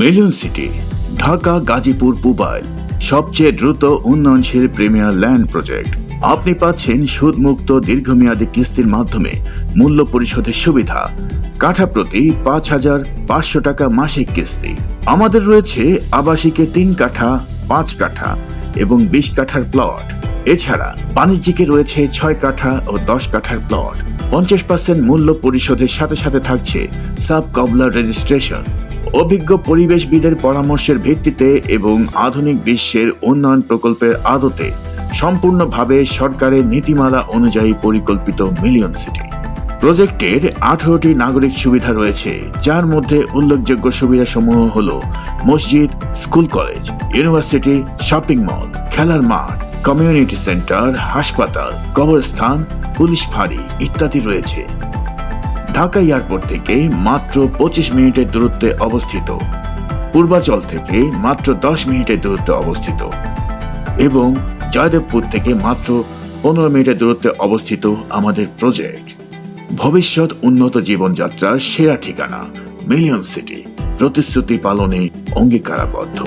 Million city, Dhaka, Gazipur Pubail সবচেয়ে দ্রুত উন্নয়নশীল প্রিমিয়ার ল্যান্ড প্রজেক্ট। আপনি পাচ্ছেন সুদমুক্ত দীর্ঘমেয়াদী কিস্তির মাধ্যমে মূল্য পরিশোধের সুবিধা। কাঠা প্রতি পাঁচ হাজার পাঁচশো টাকা মাসিক কিস্তি। আমাদের রয়েছে আবাসিকে তিন কাঠা, পাঁচ কাঠা এবং বিশ কাঠার প্লট। এছাড়া বাণিজ্যিকে রয়েছে ছয় কাঠা ও দশ কাঠার প্লট। পঞ্চাশ পার্সেন্ট মূল্য পরিশোধের সাথে সাথে থাকছে সাব কবলার রেজিস্ট্রেশন। অভিজ্ঞ পরিবেশবিদের পরামর্শের ভিত্তিতে এবং আধুনিক বিশ্বের উন্নয়ন প্রকল্পের আদতে সম্পূর্ণভাবে সরকারের নীতিমালা অনুযায়ী পরিকল্পিত মিলিয়ন সিটি। প্রজেক্টের আঠারোটি নাগরিক সুবিধা রয়েছে, যার মধ্যে উল্লেখযোগ্য সুবিধাসমূহ হল মসজিদ, school college, university, shopping mall, খেলার মাঠ, কমিউনিটি সেন্টার, হাসপাতাল, কবরস্থান, পুলিশ ফাঁড়ি ইত্যাদি রয়েছে। ঢাকা এয়ারপোর্ট থেকে মাত্র পঁচিশ মিনিটের দূরত্বে অবস্থিত। পূর্বাচল থেকে মাত্র দশ মিনিটের দূরত্বে অবস্থিত এবং জয়দেবপুর থেকে মাত্র পনেরো মিনিটের দূরত্বে অবস্থিত আমাদের প্রজেক্ট। ভবিষ্যৎ উন্নত জীবনযাত্রার সেরা ঠিকানা, মিলিয়ন সিটি, প্রতিশ্রুতি পালনে অঙ্গীকারাবদ্ধ।